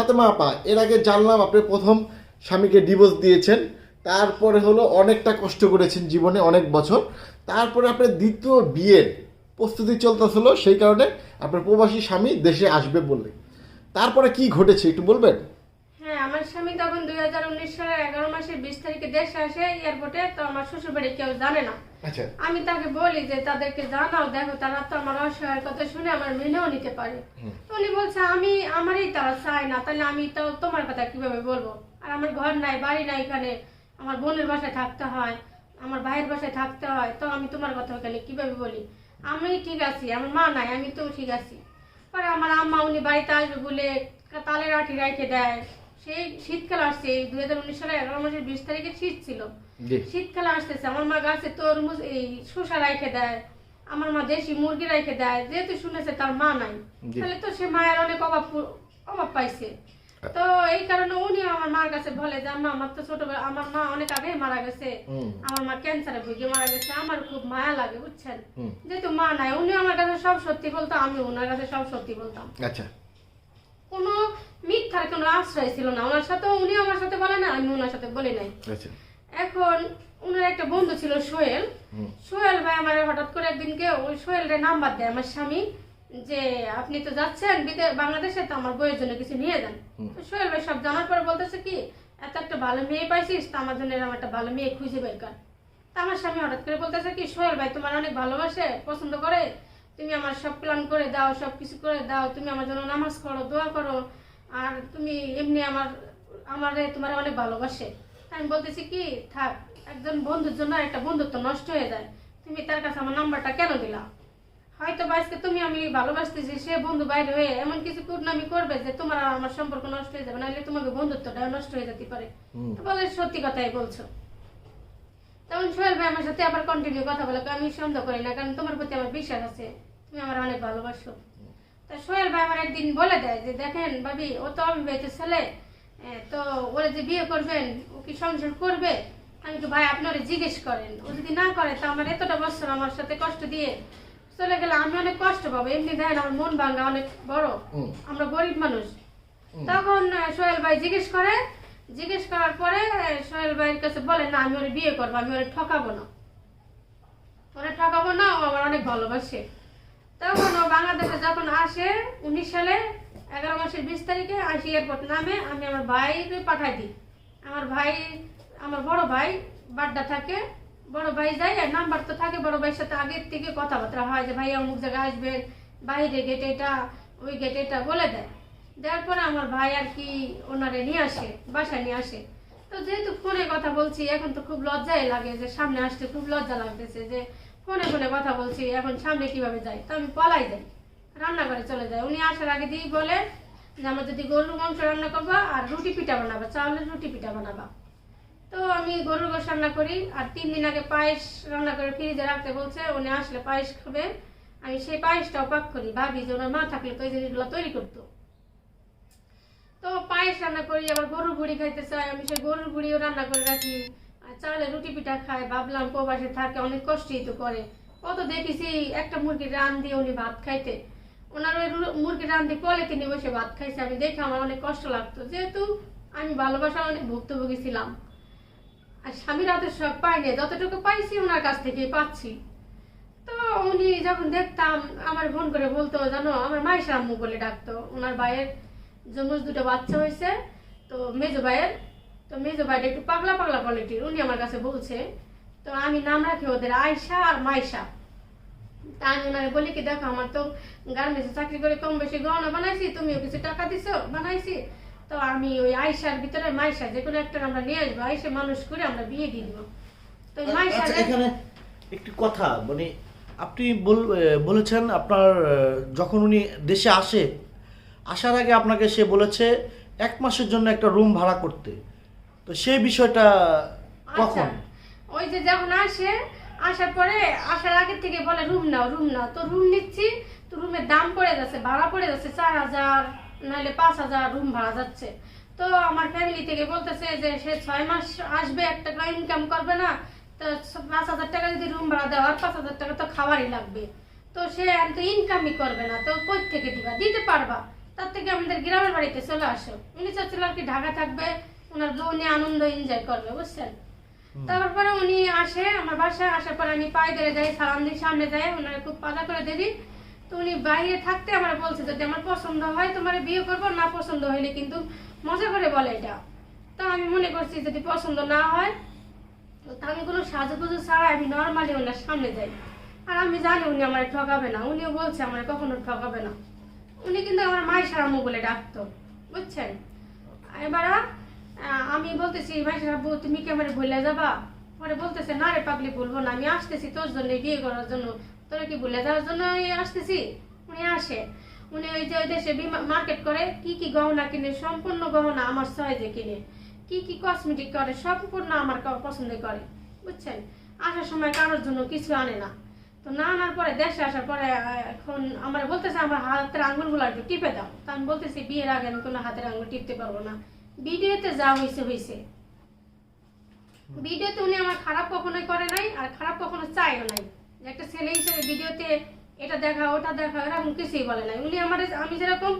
ফাতেমা আপা, এর আগে জানলাম আপনি প্রথম স্বামীকে ডিভোর্স দিয়েছেন, তারপরে হলো অনেকটা কষ্ট করেছেন জীবনে, অনেক বছর। তারপরে আপনার দ্বিতীয় বিয়ের প্রস্তুতি চলতেছিল, সেই কারণে আপনার প্রবাসী স্বামী দেশে আসবে বললে। তারপরে কি ঘটেছে, একটু বলবেন? হ্যাঁ আমার স্বামী তখন দুই হাজার উনিশ সালের এগারো মাসের বিশ তারিখে দেশে আসে এয়ারপোর্টে তো আমার শ্বশুর বাড়ি কেউ জানে না। আমি তাকে বলি যে তাদেরকে জানাও দেখো তারা তো আমার অসহায়ের কথা শুনে আমার মেনেও নিতে পারে। উনি বলছে আমি আমারই তারা চায় না তাহলে আমি তো তোমার কথা কীভাবে বলব? আর আমার ঘর নাই বাড়ি নাই এখানে আমার বোনের বাসায় থাকতে হয় আমার ভাইয়ের বাসায় থাকতে হয় তো আমি তোমার কথা ওখানে কীভাবে বলি? আমি ঠিক আছি আমার মা নাই আমি তো ঠিক আছি। পরে আমার আম্মা উনি বাড়িতে আসবে বলে তালের আঠি রেখে দেয়। সেই শীতকাল আসছে দুই হাজার উনিশ সালে এগারো মাসের বিশ তারিখে শীত ছিল। শীতকালে আসতেছে আমার মা গাছে তরমুজ এই শসা রাইখে দেয় আমার মা দেশি মুরগি রাইখে দেয় যেহেতু শুনেছে তার মা নাই তাহলে তো সে মায়ের অনেক অভাব অভাব পাইছে। তো এই কারণে উনি আমার মার কাছে বলে যে আম্মা আমার তো ছোটবেলা আমার মা অনেক আগে মারা গেছে। আমার মা ক্যান্সারে ভুগে মারা গেছে আমার খুব মায়া লাগে বুঝছেন? যেহেতু মা নাই উনি আমার কাছে সব সত্যি বলতো আমি ওনার কাছে সব সত্যি বলতাম। আচ্ছা। কোনো মিথ্যার কোনো আশ্রয় ছিল না ওনার সাথে উনি আমার সাথে বলে না আমি ওনার সাথে বলি নাই। আচ্ছা। এখন উনার একটা বন্ধু ছিল সোহেল। সোহেল ভাই আমার হঠাৎ করে একদিনকে ওই সোহেলের নাম্বার দেয় আমার স্বামী যে আপনি তো যাচ্ছেন বাংলাদেশে তো আমার বইয়ের জন্য কিছু নিয়ে যান। তো সোহেল ভাই সব জানার পরে বলতেছে কি এত একটা ভালো মেয়ে পাইছিস তো আমার জন্য এরকম একটা ভালো মেয়ে খুঁজে বের কর। তা আমার স্বামী হঠাৎ করে বলতেছে কি সোহেল ভাই তোমার অনেক ভালোবাসে পছন্দ করে। তুমি আমার সব প্ল্যান করে দাও সব কিছু করে দাও। তুমি আমার জন্য নামাজ করো দোয়া করো। আর তুমি এমনি আমার আমার তোমার অনেক ভালোবাসে। আমি বলতেছি কি থাক একজন বন্ধুর জন্য একটা বন্ধুত্ব নষ্ট হয়ে যায়। তুমি তার কাছে আমার নাম্বারটা কেন দিলা? হয়তো আজকে তুমি আমি ভালোবাসতেছি সে বন্ধু বাইরে হয়ে এমন কিছু কুটনামি করবে যে তোমার আর আমার সম্পর্ক নষ্ট হয়ে যাবে নাহলে তোমাকে বন্ধুত্বটা নষ্ট হয়ে যেতে পারে। তো বলে সত্যি কথাই বলছো। তখন সোহেল ভাই আমার সাথে আবার কন্টিনিউ কথা বলে আমি সন্দেহ করি না কারণ তোমার প্রতি আমার বিশ্বাস আছে তুমি আমার অনেক ভালোবাসো। তা সোহেল ভাই আমার একদিন বলে দেয় যে দেখেন ভাবি ও তো অবিবাহিত ছেলে তো ওরা যে বিয়ে করবেন কি সংসার করবে? আমি তো ভাই আপনারা জিজ্ঞেস করেন। ও যদি না করে তা আমার এতটা বছর আমার সাথে কষ্ট দিয়ে চলে গেলে আমি অনেক কষ্ট পাবো। এমনি দেখেন আমার মন ভাঙা অনেক বড়। আমরা গরিব মানুষ। তখন সোহেল ভাই জিজ্ঞেস করে। জিজ্ঞেস করার পরে সোহেল ভাইয়ের কাছে বলে না আমি ওরে বিয়ে করব আমি ওরে ঠকাবো না। ওরে ঠকাবো না ও আমার অনেক ভালোবাসে। তখন ও বাংলাদেশে যখন আসে উনিশ সালে এগারো মাসের বিশ তারিখে আসি এয়ারপোর্ট নামে আমি আমার ভাইকে পাঠাই দিই। আমার ভাই, আমার বড় ভাই বাড্ডা থাকে। বড় ভাই যায় আর নাম্বার তো থাকে বড় ভাইয়ের সাথে আগের থেকে কথাবার্তা হয় যে ভাই অমুক জায়গায় আসবেন বাইরে গেটে এটা, ওই গেটে এটা, বলে দেয়। দেওয়ার পরে আমার ভাই আর কি ওনারে নিয়ে আসে, বাসায় নিয়ে আসে। তো যেহেতু ফোনে কথা বলছি, এখন তো খুব লজ্জাই লাগে যে, সামনে আসতে খুব লজ্জা লাগতেছে যে, ফোনে ফোনে কথা বলছি, এখন সামনে কীভাবে যাই? তো আমি পলাই যাই, রান্নাঘরে চলে যাই। উনি আসার আগে দিয়েই বলে আমার যদি গরুর মাংস রান্না করবা আর রুটি পিঠা বানাবা, চাউলের রুটি পিঠা বানাবা। তো আমি গরুর গোশ রান্না করি আর তিন দিন আগে পায়েস রান্না করে ফ্রিজে রাখতে বলছে, উনি আসলে পায়েস খাবে। আমি সেই পায়েসটাও পাক করি, ভাবি যে ওনার মা থাকলে তো এই জিনিসগুলো তৈরি করতো। তো পায়েস রান্না করি, আবার গরুর বুড়ি খাইতে চাই, আমি সেই গরুর বুড়িও রান্না করে রাখি। আর চালে রুটি পিঠা খায়, ভাবলাম প্রবাসে থাকে, অনেক কষ্টই তো করে। কত দেখেছি, একটা মুরগির রান দিয়ে উনি ভাত খাইতে। ওনার ওই রু- মুরগির রান দিয়ে কলে তিনি বসে ভাত খাইছে। আমি দেখে আমার অনেক কষ্ট লাগতো। যেহেতু আমি ভালোবাসা অনেক ভুক্তভোগী ছিলাম। আর স্বামীর হাতে সব পাইনি যতটুকু পাইছি ওনার কাছ থেকেই পাচ্ছি। তো উনি যখন দেখতাম, আমার ফোন করে বলতো, জানো, আমার মায়ের আম্মু বলে ডাকতো। ওনার ভাইয়ের জমজ দুটো বাচ্চা হয়েছে। তো মেজো ভাইয়ের, তো মেজো ভাইয়ের একটু পাগলা পাগলা কোয়ালিটির উনি আমার কাছে বলছে, তো আমি নাম রাখি ওদের আয়সা আর মাইশা তা আমি ওনারে বলি কি দেখো আমার তো গার্মেন্টসে চাকরি করে কম বেশি গহনা বানাইছি তুমিও কিছু টাকা দিছো বানাইছি। তো আমি ওই আয়সার ভিতরে মাইশা যে কোনো একটা আমরা নিয়ে আসব মানুষ করে আমরা বিয়ে দিয়ে দিব। তো মাইশা আচ্ছা এখানে একটি কথা মানে আপনি বল- বলেছেন আপনার যখন উনি দেশে আসে আসার আগে আপনাকে সে বলেছে এক মাসের জন্য একটা রুম ভাড়া করতে। তো সেই বিষয়টা আচ্ছা কখন? ওই যে যখন আসে আসার পরে আসার আগে থেকে বলে, রুম নাও রুম নাও। তো রুম নিচ্ছি, তো রুমের দাম পড়ে যাচ্ছে, ভাড়া পড়ে যাচ্ছে চার হাজার নাহলে পাঁচ হাজার, রুম ভাড়া যাচ্ছে। তো আমার ফ্যামিলি থেকে বলতেছে যে, সে ছয় মাস আসবে এক টাকা ইনকাম করবে না। তো পাঁচ হাজার টাকা যদি রুম ভাড়া দেওয়া হয়, পাঁচ হাজার টাকা তো খাবারই লাগবে। তো সে আর তো ইনকামই করবে না, তো কই থেকে দিবা? দিতে পারবা। তার থেকে আমাদের গ্রামের বাড়িতে চলে আসো। উনি চাচ্ছিল আর কি ঢাকা থাকবে, ওনার বউ নিয়ে আনন্দ এনজয় করবে, বুঝছেন? তারপরে উনি আসে, আমার বাসায় আসার পরে আমি পায়ে ধরে যাই, সালাম দিই, সামনে যাই ওনারা খুব পাতা করে দিদি তো উনি বাইরে থাকতে আমার বলছে, যদি আমার পছন্দ হয় তোমার বিয়ে করব, না পছন্দ হইলে কিন্তু মজা করে বলে এটা। তো আমি মনে করছি, যদি পছন্দ না হয়, তো আমি কোনো সাজুগুজু ছাড়া আমি নর্মালি ওনার সামনে যাই। আর আমি জানি উনি আমার ঠকাবে না, উনিও বলছে, আমার কখনো ঠকাবে না। উনি কিন্তু আমার মায়ের সারামু বলে ডাকতো, বুঝছেন? এবার আমি বলতেছি ভাই তুমি কি আমার ভুলে যাবা? পরে বলতেছে, না রে পাগলি বলব না। আমি আসতেছি তোর জন্য বিয়ে করার জন্য। তোরা কি ভুলে যাওয়ার জন্য আসতেছি? উনি আসে। উনি ওই যে ওই দেশে মার্কেট করে, কি কি গহনা কিনে, সম্পূর্ণ গহনা আমার সহজে কিনে। কি কি কসমেটিক করে, সম্পূর্ণ আমার পছন্দ করে, বুঝছেন? আসার সময় কারোর জন্য কিছু আনে না। তো না আনার পরে, দেশে আসার পরে এখন আমার বলতেছে, আমার হাতের আঙ্গুলগুলো একটু টিপে দাও। তা আমি বলতেছি, বিয়ের আগে আমি কোনো হাতের আঙুল টিপতে পারব না। ভিডিওতে যা হয়েছে হয়েছে ভিডিওতে উনি আমার খারাপ কখনোই করে নাই, আর খারাপ কখনো চাইও নাই। একটা ছেলে হিসেবে ভিডিওতে এটা দেখা, ওটা দেখা এরকম কিছুই বলে নাই। উনি আমার, আমি যেরকম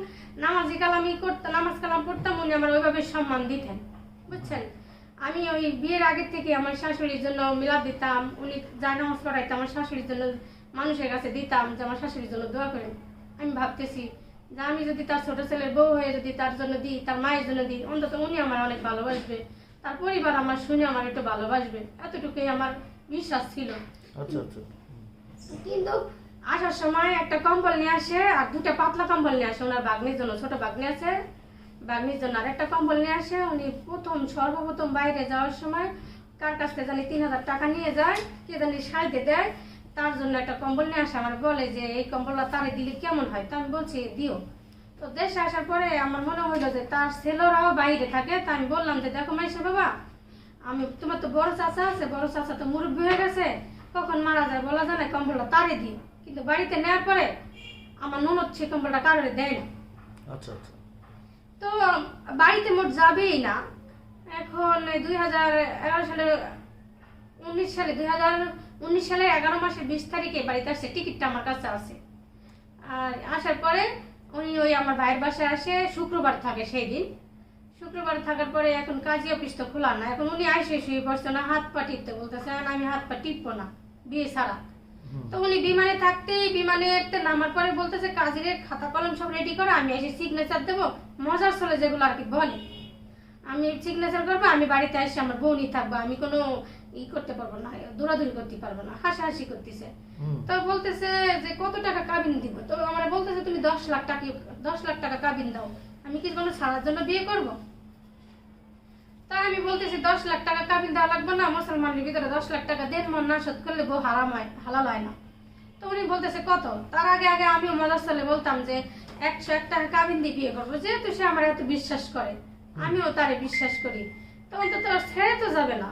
নামাজি কালামি করতাম নামাজ কালাম পড়তাম, উনি আমার ওইভাবে সম্মান দিতেন। বুঝছেন? আমি ওই বিয়ের আগের থেকে আমার শাশুড়ির জন্য মিলাদ দিতাম, উনি যা নামাজ পড়াইতাম আমার শাশুড়ির জন্য মানুষের কাছে দিতাম, যে আমার শাশুড়ির জন্য দোয়া করেন। আমি ভাবতেছি যে আমি যদি তার ছোট ছেলের বউ হয়ে যদি তার জন্য দিই তার মায়ের জন্য দিই অন্তত উনি আমার অনেক ভালোবাসবে। তার পরিবার আমার শুনে আমার একটু ভালোবাসবে। এতটুকুই আমার বিশ্বাস ছিল। আচ্ছা আচ্ছা। কিন্তু আসার সময় একটা কম্বল নিয়ে আসে আর দুটা পাতলা কম্বল নিয়ে আসে ওনার বাগনির জন্য ছোট বাগনি আছে। বাগনির জন্য আর একটা কম্বল নিয়ে আসে উনি প্রথম সর্বপ্রথম বাইরে যাওয়ার সময় কার কাছ থেকে জানি তিন হাজার টাকা নিয়ে যায় কে জানি সাইডে দেয় তার জন্য একটা কম্বল নিয়ে আসে আমার বলে যে এই কম্বলটা তারে দিলে কেমন হয়? তা আমি বলছি দিও। তো দেশে আসার পরে আমার মনে হইল যে তার ছেলেরাও বাইরে থাকে তা আমি বললাম যে দেখো মাইসে বাবা আমি তোমার তো বড় চাচা আছে বড় চাচা তো মুরব্বী হয়ে গেছে কখন মারা যায় বলা যায় না কম্বলটা তারে দিই কিন্তু বাড়িতে নেওয়ার পরে আমার ননদ সে কম্বলটা কারোর দেয় না। আচ্ছা আচ্ছা। তো বাড়িতে মোট যাবেই না। এখন দুই হাজার এগারো সালে উনিশ সালে দুই হাজার উনিশ সালের এগারো মাসের বিশ তারিখে বাড়িতে আসছে টিকিটটা আমার কাছে আছে। আর আসার পরে উনি ওই আমার ভাইয়ের বাসায় আসে শুক্রবার থাকে সেই দিন। শুক্রবার থাকার পরে এখন কাজী অফিস তো খোলা না এখন উনি আইসে শুয়ে পড়ছে না হাত পা টিপতে বলতেছে "না, আমি হাত পা টিপবো না বিয়ে ছাড়া। তো উনি বিমানে থাকতেই বিমানে নামার পরে বলতেছে কাজের খাতা কলম সব রেডি করো আমি এসে সিগনেচার দেবো মজার চলে যেগুলো আর কি বলে। আমি সিগনেচার করব আমি বাড়িতে এসে আমার বোনই থাকব আমি কোনো ই করতে পারব না দৌড়াদৌড়ি করতে পারব না হাসাহাসি করতেছে। তো বলতেছে যে কত টাকা কাবিন দিব? তো আমার বলতেছে তুমি দশ লাখ টাকা দশ লাখ টাকা কাবিন দাও। আমি কি কোনো জন্য বিয়ে করব? তা আমি বলতেছি দশ লাখ টাকা কাবিন দেওয়া লাগবে না মুসলমানের ভিতরে দশ লাখ টাকা দেন মন না শোধ করলে বউ হারাম হয় হালাল হয় না। তো উনি বলতেছে কত? তার আগে আগে আমিও মজার সালে বলতাম যে একশো এক টাকা কাবিন দিয়ে বিয়ে করব যেহেতু সে আমার এত বিশ্বাস করে। আমিও তারে বিশ্বাস করি। তখন তো ছেড়ে তো যাবে না।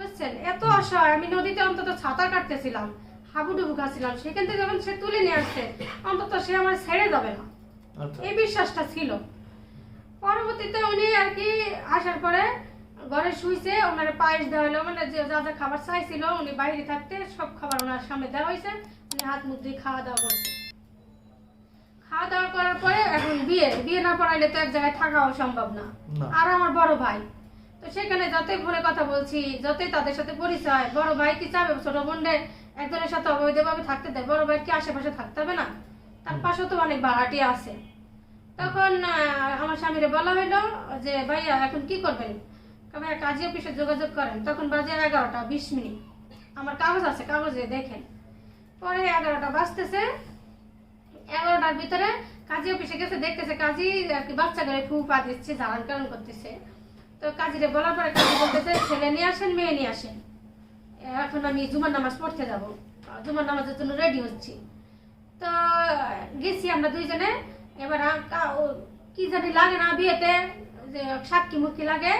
বুঝছেন? এত অসহায় আমি নদীতে অন্তত ছাতা কাটতেছিলাম হাবুডুবু খাচ্ছিলাম সেখান থেকে যখন সে তুলে নিয়ে আসছে অন্তত সে আমার ছেড়ে যাবে না। আচ্ছা। এই বিশ্বাসটা ছিল। পরবর্তীতে উনি আর কি আসার পরে ঘরে শুইছে ওনার পায়েস দেওয়া হলো মানে যে যা যা খাবার চাইছিল উনি বাইরে থাকতে সব খাবার ওনার সামনে দেওয়া হয়েছে উনি হাত মুখ দিয়ে খাওয়া দাওয়া করছে। খাওয়া দাওয়া করার পরে এখন বিয়ে বিয়ে না পড়াইলে তো এক জায়গায় থাকাও সম্ভব না। আর আমার বড় ভাই তো সেখানে যতই ফোনে কথা বলছি যতই তাদের সাথে পরিচয় বড় ভাই কি চাবে ছোট বোনদের একজনের সাথে অবৈধভাবে থাকতে দেয় বড় ভাই কি আশেপাশে থাকতে হবে না? তার পাশেও তো অনেক ভাড়াটি আছে। তখন আমার স্বামীরে বলা হইল যে ভাইয়া এখন কি করবেন? ভাইয়া কাজী অফিসে যোগাযোগ করেন। তখন বাজে এগারোটা বিশ মিনিট। আমার কাগজ আছে কাগজে দেখেন। পরে এগারোটা বাজতেছে। এগারোটার ভিতরে কাজী অফিসে গেছে দেখতেছে কাজী আর কি বাচ্চা করে ফু পা দিচ্ছে জ্বালান কারণ করতেছে। তো কাজীরে বলার পরে কাজী বলতেছে ছেলে নিয়ে আসেন মেয়ে নিয়ে আসেন। এখন আমি জুমার নামাজ পড়তে যাব। জুমার নামাজের জন্য রেডি হচ্ছি। তো গেছি আমরা দুইজনে। এবার কা- জানি লাগে না বিয়েতে যে সাক্ষী মুখী লাগে।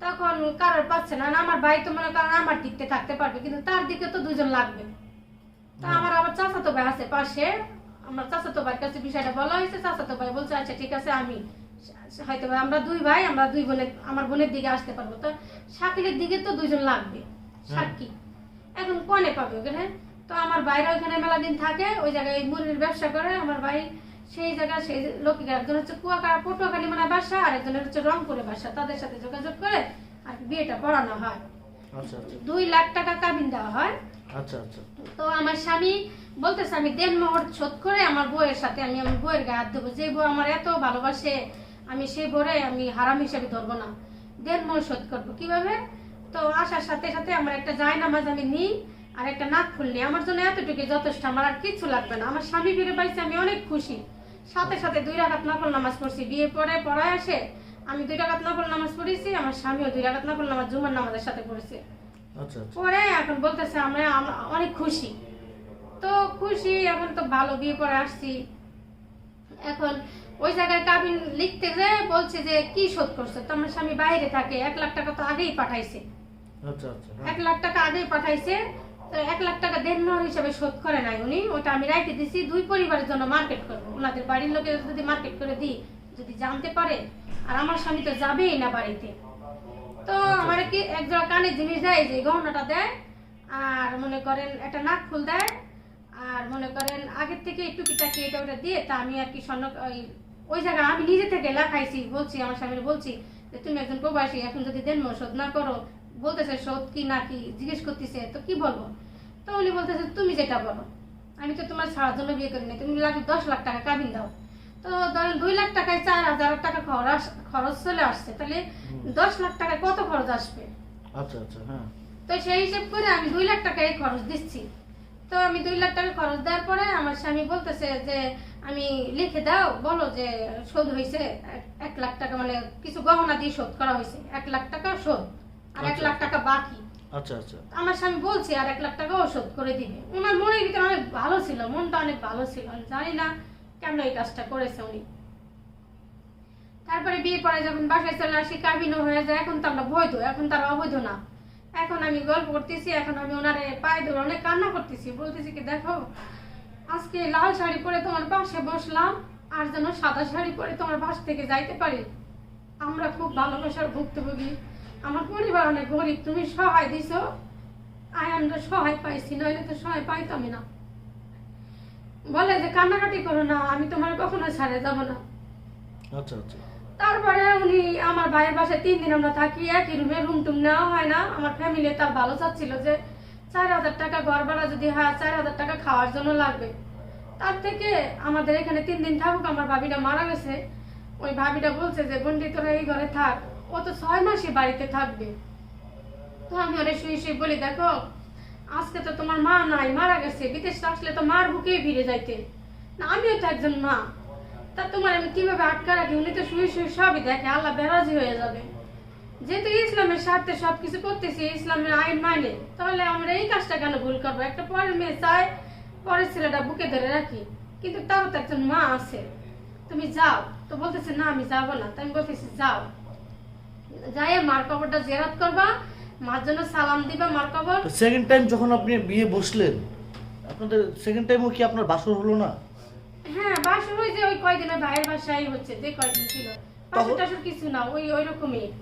তখন কারোর পাচ্ছে না। আমার ভাই তো মনে করেন আমার দিকতে থাকতে পারবে কিন্তু তার দিকে তো দুজন লাগবে। তা আমার আবার চাচাতো ভাই আছে পাশে। আমার চাচাতো ভাইয়ের কাছে বিষয়টা বলা হয়েছে। চাচাতো ভাই বলছে আচ্ছা ঠিক আছে আমি হয়তো আমরা দুই ভাই আমরা দুই বোনের আমার বোনের দিকে আসতে পারব। তো শাকিলের দিকে তো দুজন লাগবে। সাক্ষী এখন কনে পাবে ওখানে? তো আমার বাইরে ওখানে মেলা দিন থাকে ওই জায়গায় মুরগির ব্যবসা করে। আমার ভাই সেই জায়গায় সেই লোকের একজন হচ্ছে কুয়াকাটা পটুয়াখালী মানে বাসা আর একজনের হচ্ছে রংপুরে বাসা। তাদের সাথে যোগাযোগ করে আর বিয়েটা পড়ানো হয়। আচ্ছা আচ্ছা। দুই লাখ টাকা কাবিন দেওয়া হয়। আচ্ছা আচ্ছা। তো আমার স্বামী বলতেছে আমি দেন মোহর শোধ করে আমার বউয়ের সাথে আমি আমার বউয়ের গায়ে হাত দেবো। যে বউ আমার এত ভালোবাসে আমি সেই বউরে আমি হারাম হিসেবে ধরবো না। দেন মোহর শোধ করব। কীভাবে? তো আসার সাথে সাথে আমার একটা জায় নামাজ আমি নিই আর একটা নাক ফুল নিই আমার জন্য এতটুকু যথেষ্ট। আমার আর কিচ্ছু লাগবে না। আমার স্বামী ফিরে পাইছে আমি অনেক খুশি। সাথে সাথে দুই রাখাত নকল নামাজ পড়ছি। বিয়ে পরে পড়ায় আসে আমি দুই রাখাত নকল নামাজ পড়েছি আমার স্বামীও দুই রাখাত নকল নামাজ জুমার নামাজের সাথে পড়েছে। আচ্ছা আচ্ছা। পরে এখন বলতেছে আমরা অনেক খুশি। তো খুশি এখন তো ভালো বিয়ে করে আসছি। এখন ওই জায়গায় কাবিন লিখতে যে বলছে যে কি শোধ করছে? তো আমার স্বামী বাইরে থাকে এক লাখ টাকা তো আগেই পাঠাইছে। আচ্ছা আচ্ছা হ্যাঁ। এক লাখ টাকা আগেই পাঠাইছে তো এক লাখ টাকা দেনমোহর হিসাবে শোধ করে নাই উনি। ওটা আমি রাইতে দিছি দুই পরিবারের জন্য মার্কেট করব। ওনাদের বাড়ির লোকের যদি মার্কেট করে দিই যদি জানতে পারে আর আমার স্বামী তো যাবেই না বাড়িতে। তো আমার কি এক জোড়া কানের জিনিস দেয় যে গহনাটা দেয় আর মনে করেন একটা নাক ফুল দেয় আর মনে করেন আগের থেকে একটু কিটাকি এটা ওটা দিয়ে তা আমি আর কি স্বর্ণ ওই জায়গায় আমি নিজে থেকে লেখাইছি বলছি আমার স্বামীর বলছি যে তুমি একজন প্রবাসী এখন যদি দেন শোধ না করো। বলতেছে শোধ কি না কি? জিজ্ঞেস করতেছে তো কি বলব? তো উনি বলতেছে তুমি যেটা বলো। আমি তো তোমার ছাড়ার জন্য বিয়ে করিনি তুমি লাগবে দশ লাখ টাকা কাবিন দাও। তো ধরেন দুই লাখ টাকায় চার হাজার টাকা খরচ খরচ চলে আসছে তাহলে দশ লাখ টাকায় কত খরচ আসবে? আচ্ছা আচ্ছা হ্যাঁ। তো সেই হিসেব করে আমি দুই লাখ টাকায় খরচ দিচ্ছি। তো আমি দুই লাখ টাকা খরচ দেওয়ার পরে আমার স্বামী বলতেছে যে আমি লিখে দাও বলো যে শোধ হয়েছে এক- লাখ টাকা মানে কিছু গহনা দিয়ে শোধ করা হয়েছে এক লাখ টাকা শোধ আর এক আচ্ছা। লাখ টাকা বাকি। আচ্ছা আচ্ছা। আমার স্বামী বলছে আর এক লাখ শোধ করে দিবে। ওনার মনের ভিতরে অনেক ভালো ছিল মনটা অনেক ভালো ছিল। জানি না কেন এই কাজটা করেছে উনি। তারপরে বিয়ে পরে যখন বাসায় চলে আসি কাবিনও হয়ে যায় এখন তো আমরা বৈধ এখন তার অবৈধ না। এখন আমি গল্প করতেছি এখন আমি ওনারে পায়ে ধরে অনেক কান্না করতেছি বলতেছি কি দেখো আজকে লাল শাড়ি পরে তোমার পাশে বসলাম আর যেন সাদা শাড়ি পরে তোমার পাশ থেকে যাইতে পারি। আমরা খুব ভালোবাসার ভুক্তভোগী। আমার পরিবার অনেক গরিব তুমি সহায় দিছো। আয় আমরা সহায় পাইছি নইলে তো সহায় পাইতামই না। বলে যে কান্নাকাটি করো না আমি তোমার কখনো ছাড়ে যাব না। আচ্ছা আচ্ছা। তারপরে উনি আমার ভাইয়ের বাসায় তিন দিন আমরা থাকি একই রুমে রুম টুম নেওয়া হয় না। আমার ফ্যামিলি তার ভালো চাচ্ছিল যে চার হাজার টাকা ঘর ভাড়া যদি হয়, চার হাজার টাকা খাওয়ার জন্য লাগবে। তার থেকে আমাদের এখানে তিন দিন থাকুক, আমার ভাবিটা মারা গেছে। ওই ভাবিটা বলছে যে বন্ডি তোরা এই ঘরে থাক। ও তো ছয় মাসই বাড়িতে থাকবে। তো আমি ওরে শুয়ে শুয়ে বলি, দেখো, আজকে তো তোমার মা নাই, মারা গেছে। বিদেশ আসলে তো মার বুকেই ফিরে যাইতে। না, আমিও তো একজন মা। তা তোমার আমি কীভাবে আটকা রাখি? উনি তো শুয়ে শুয়ে সবই দেখে। আল্লাহ বেরাজি হয়ে যাবে। যেহেতু ইসলামের স্বার্থে সবকিছু করতেছি ইসলামের আইন মানে তাহলে আমরা এই কাজটা কেন ভুল করব? একটা পরের মেয়ে চায় পরের ছেলেটা বুকে ধরে রাখি কিন্তু তাও তো একজন মা আছে। তুমি যাও। তো বলতেছে না আমি যাব না। তাই আমি বলতেছি যাও। যাই মার কবরটা জেরাত করবা। মার জন্য সালাম দিবা মার কবর। সেকেন্ড টাইম যখন আপনি বিয়ে বসলেন আপনাদের সেকেন্ড টাইমও কি আপনার বাসর হলো না? হ্যাঁ বাসর ওই যে ওই কয়দিন ভাইয়ের বাসায় হচ্ছে যে কয়দিন ছিল।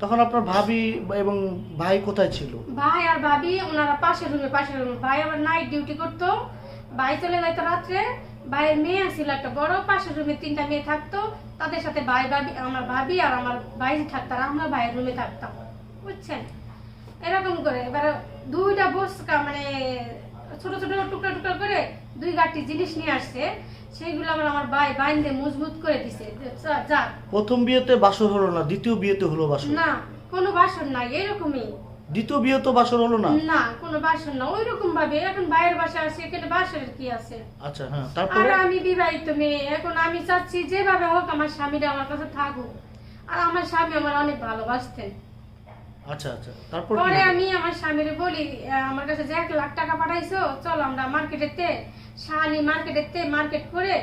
তখন আপনার ভাবি এবং ভাই কোথায় ছিল? ভাই আর ভাবি ওনারা পাশের রুমে পাশের রুমে। ভাই আবার নাইট ডিউটি করতো। ভাই চলে যাইতো রাত্রে। ভাইয়ের মেয়ে ছিল একটা বড় পাশের রুমে তিনটা মেয়ে থাকতো। তাদের সাথে ভাই ভাবি আমার ভাবি আর আমার ভাই থাকতো আর আমরা ভাইয়ের রুমে থাকতাম। বুঝছেন? এরকম করে। এবার দুইটা বসকা মানে ছোট ছোট টুকরা টুকরা করে দুই গাঠি জিনিস নিয়ে আসছে। আবার আমার ভাই বাইন্দে মজবুত করে দিছে। যা- প্রথম বিয়েতে বাসর হলো না দ্বিতীয় বিয়েতে হলো বাসর? না কোনো নাই এরকমই। দ্বিতীয় বিয়ে তো বাসর হলো না? না কোনো বাসন না ওই রকম ভাবে এখন ভাইয়ের বাসা আছে এখানে বাসের কি আছে? আচ্ছা হ্যাঁ আর তারপরে আমি বিবাহিত মেয়ে এখন আমি চাচ্ছি যেভাবে হোক আমার স্বামীরা আমার কাছে থাকুক। আর আমার স্বামী আমার অনেক ভালোবাসতেন। আচ্ছা আচ্ছা। তারপর পরে আমি আমার স্বামীর বলি আমার কাছে যে এক লাখ টাকা পাঠাইছো চলো আমরা মার্কেটেতে শাহালি মার্কেটেতে মার্কেট করে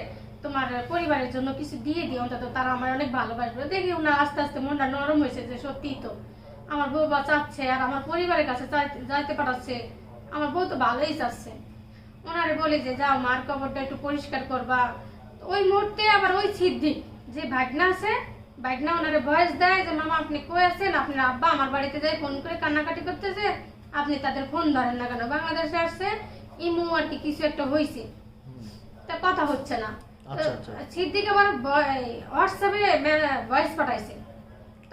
তোমার পরিবারের জন্য কিছু দিয়ে দিই। অন্তত তারা আমার অনেক ভালোবাসবে দেখি ওনার আস্তে আস্তে মনটা নরম হয়েছে যে সত্যি তো। আমার বউ বা চাচ্ছে আর আমার পরিবারের কাছে যাইতে- যাইতে পাঠাচ্ছে। আমার বউ তো ভালোই চাচ্ছে। ওনারে বলি যে যাও মার কবরটা একটু পরিষ্কার করবা। ওই মুহূর্তে আবার ওই সিদ্ধি যে ভাগনা আছে ভাগনা ওনারে ভয়েস দেয় যে মামা আপনি কই আছেন? আপনার আব্বা আমার বাড়িতে যাই ফোন করে কান্নাকাটি করতেছে। আপনি তাদের ফোন ধরেন না কেন? বাংলাদেশে আসছে ইমু আর কি কিছু একটা হয়েছে তা কথা হচ্ছে না। আচ্ছা আচ্ছা। সিদ্দিক আবার হোয়াটসঅ্যাপে ভয়েস পাঠাইছে।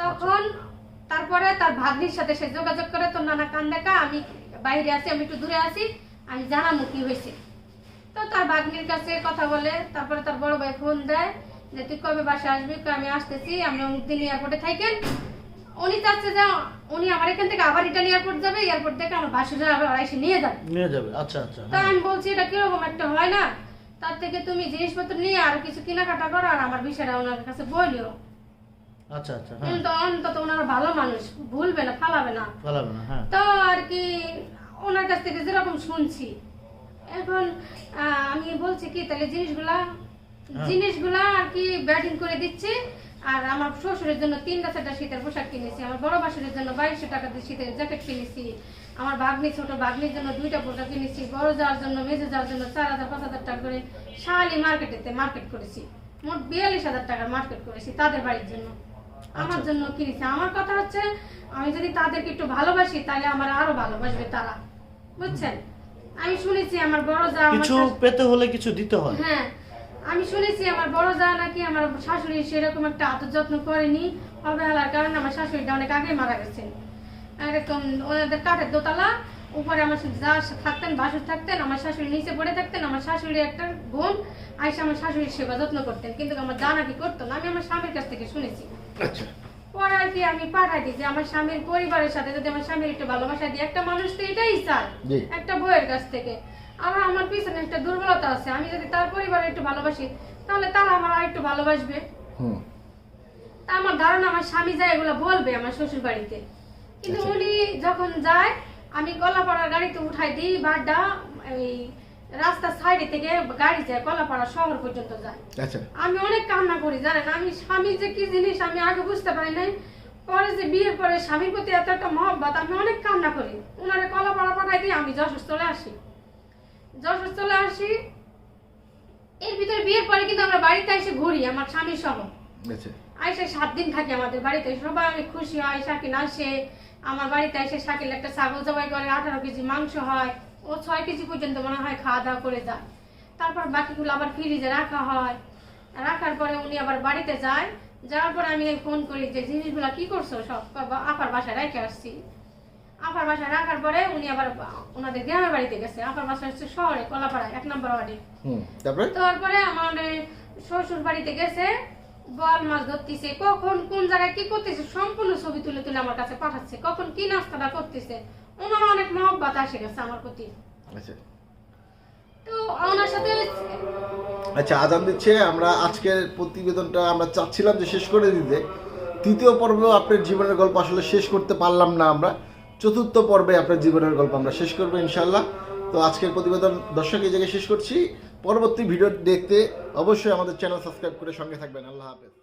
তখন তারপরে তার ভাগ্নির সাথে সে যোগাযোগ করে তোর নানা কান দেখা আমি বাইরে আছি আমি একটু দূরে আছি আমি জানামু কি হয়েছে তো তার ভাগ্নির কাছে কথা বলে তারপরে তার বড় ভাই ফোন দেয় যে তুই কবে বাসা আসবি? আমি আসতেছি আমি অমুক দিন এয়ারপোর্টে থাকেন। উনি চাচ্ছে যে উনি আমার এখান থেকে আবার রিটার্ন এয়ারপোর্ট যাবে এয়ারপোর্ট থেকে আমার বাসুরা আবার এসে নিয়ে যাবে। নিয়ে যাবে আচ্ছা আচ্ছা তা আমি বলছি এটা কীরকম একটা হয় না? তার থেকে তুমি জিনিসপত্র নিয়ে আর কিছু কেনাকাটা করো আর আমার বিষয়টা ওনার কাছে বলিও। আচ্ছা আচ্ছা হ্যাঁ। কিন্তু অন্তত ওনারা ভালো মানুষ ভুলবে না ফালাবে না। হ্যাঁ। তো আর কি ওনার কাছ থেকে যেরকম শুনছি। এখন আমি বলছি কি তাহলে জিনিসগুলা হ্যাঁ। জিনিসগুলা আর কি ব্যাটিং করে দিচ্ছি। আর আমার শ্বশুরের জন্য তিনটা চারটা শীতের পোশাক কিনেছি। আমার বড় বাসুরের জন্য বাইশশো টাকা দিয়ে শীতের জ্যাকেট কিনেছি। আমার ভাগ্নি ছোট ভাগ্নির জন্য দুইটা পোশাক কিনেছি। বড় যাওয়ার জন্য মেজে যাওয়ার জন্য চার হাজার পাঁচ হাজার টাকা করে শালি মার্কেটেতে মার্কেট করেছি। মোট বিয়াল্লিশ হাজার টাকার মার্কেট করেছি তাদের বাড়ির জন্য। আমার জন্য কিনেছি। আমার কথা হচ্ছে আমি যদি তাদেরকে একটু ভালোবাসি তাহলে আমার আরও ভালোবাসবে তারা। বুঝছেন? আমি শুনেছি আমার বড় যা কিছু পেতে হলে কিছু দিতে হয়। হ্যাঁ। আমি শুনেছি আমার বড় যা নাকি আমার শাশুড়ি সেরকম একটা আদর যত্ন করেনি অবহেলার কারণে আমার শাশুড়িটা অনেক আগে মারা গেছেন এরকম ওনাদের কাঠের দোতলা উপরে আমার যা থাকতেন বাসুর থাকতেন আমার শাশুড়ি নিচে পড়ে থাকতেন আমার শাশুড়ি একটা বোন আইসা আমার শাশুড়ির সেবা যত্ন করতেন কিন্তু আমার যা নাকি করতো না আমি আমার স্বামীর কাছ থেকে শুনেছি। আচ্ছা। পরে আর কি আমি পাঠাই দিই যে আমার স্বামীর পরিবারের সাথে যদি আমার স্বামীর একটু ভালোবাসা দিই একটা মানুষ তো এটাই চায় একটা বইয়ের কাছ থেকে। আমার আমার পিছনে একটা দুর্বলতা আছে আমি যদি তার পরিবারে একটু ভালোবাসি তাহলে তারা আমার আর একটু ভালোবাসবে। তা আমার ধারণা আমার স্বামী যায় এগুলো বলবে আমার শ্বশুর বাড়িতে কিন্তু আচ্ছা। উনি যখন যায় আমি কলাপাড়ার গাড়িতে উঠাই দিই বাড্ডা এই রাস্তার সাইডে থেকে গাড়ি যায় কলাপাড়া শহর পর্যন্ত যায়। আচ্ছা। আমি অনেক কান্না করি জানেন আমি স্বামী যে কি জিনিস আমি আগে বুঝতে পারি নাই পরে যে বিয়ের পরে স্বামীর প্রতি এত একটা মহব্বত আমি অনেক কান্না করি। ওনারে কলাপাড়া পাঠাই দিয়ে আমি যশোর চলে আসি। যশোর চলে আসি। এর ভিতরে বিয়ের পরে কিন্তু আমরা বাড়িতে এসে ঘুরি আমার স্বামী সহ। আচ্ছা। আইসে সাত দিন থাকে আমাদের বাড়িতে সবাই খুশি হয় শাকিল আসে। আমার বাড়িতে এসে শাকিল একটা ছাগল জবাই করে আঠারো কেজি মাংস হয় ও ছয় কেজি পর্যন্ত মনে হয় খাওয়া দাওয়া করে যায়। তারপর বাকিগুলো আবার ফ্রিজে রাখা হয়। রাখার পরে উনি আবার বাড়িতে যায়। যাওয়ার পরে আমি ফোন করি যে জিনিসগুলো কি করছ সব? আপার বাসায় রেখে আসছি। আপার বাসায় রাখার পরে উনি আবার ওনাদের গ্রামের বাড়িতে গেছে। আপার বাসা হচ্ছে শহরে কলাপাড়ায় এক নম্বর ওয়ার্ডে। তারপরে? তারপরে আমার শ্বশুর বাড়িতে গেছে বল মাছ ধরতেছে কখন কোন জায়গায় কি করতেছে সম্পূর্ণ ছবি তুলে তুলে আমার কাছে পাঠাচ্ছে কখন কি নাস্তাটা করতেছে। ওনার অনেক মহব্বত আসে গেছে আমার প্রতি। আচ্ছা। তো ওনার সাথে আচ্ছা আজান দিচ্ছে আমরা আজকের প্রতিবেদনটা আমরা চাচ্ছিলাম যে শেষ করে দিতে। তৃতীয় পর্বেও আপনার জীবনের গল্প আসলে শেষ করতে পারলাম না আমরা। চতুর্থ পর্বে আপনার জীবনের গল্প আমরা শেষ করব ইনশাল্লাহ তো আজকের প্রতিবেদন দর্শক এই জায়গায় শেষ করছি। পরবর্তী ভিডিও দেখতে অবশ্যই আমাদের চ্যানেল সাবস্ক্রাইব করে সঙ্গে থাকবেন। আল্লাহ হাফেজ।